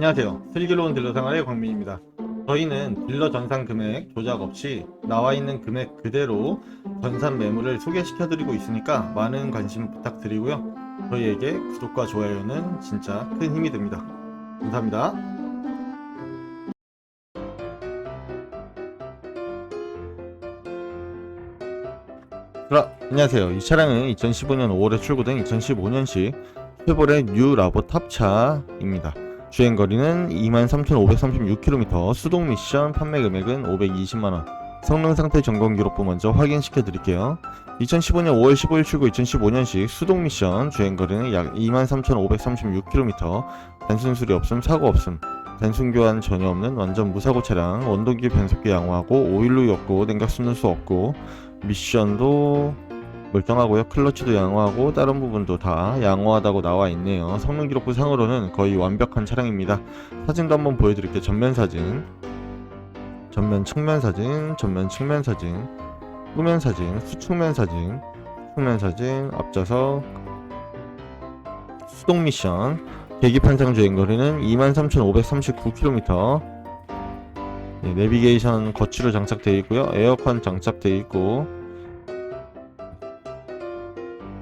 안녕하세요. 슬기로운 딜러 생활의 광민입니다. 저희는 딜러 전산 금액 조작 없이 나와 있는 금액 그대로 전산 매물을 소개시켜 드리고 있으니까 많은 관심 부탁드리고요. 저희에게 구독과 좋아요는 진짜 큰 힘이 됩니다. 감사합니다. 그라, 안녕하세요. 이 차량은 2015년 5월에 출고된 2015년식 쉐보레 뉴 라보 탑차입니다. 주행 거리는 23,536km, 수동 미션 판매 금액은 520만원. 성능 상태 점검 기록부 먼저 확인시켜 드릴게요. 2015년 5월 15일 출고 2015년식 수동 미션 주행 거리는 약 23,536km, 단순 수리 없음, 사고 없음, 단순 교환 전혀 없는 완전 무사고 차량, 원동기 변속기 양호하고 오일로 였고 냉각 순누수 없고 미션도 멀쩡하고요. 클러치도 양호하고 다른 부분도 다 양호하다고 나와 있네요. 성능 기록부 상으로는 거의 완벽한 차량입니다. 사진도 한번 보여드릴게요. 전면 사진, 전면 측면 사진, 전면 측면 사진, 후면 사진, 수측면 사진, 측면 사진, 앞좌석, 수동 미션, 계기판상 주행 거리는 23,539km. 네, 내비게이션 거치로 장착되어 있고요. 에어컨 장착되어 있고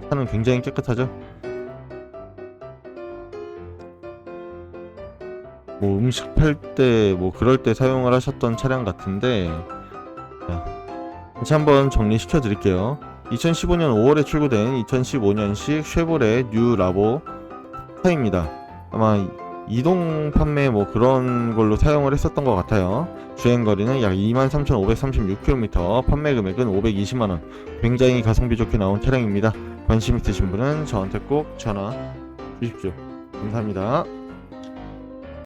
차는 굉장히 깨끗하죠. 뭐 음식 팔 때 뭐 그럴 때 사용을 하셨던 차량 같은데 자, 다시 한번 정리시켜 드릴게요. 2015년 5월에 출고된 2015년식 쉐보레 뉴 라보 차입니다. 아마 이동 판매 뭐 그런 걸로 사용을 했었던 것 같아요. 주행 거리는 약 23,536km, 판매 금액은 520만원. 굉장히 가성비 좋게 나온 차량입니다. 관심 있으신 분은 저한테 꼭 전화 주십시오. 감사합니다.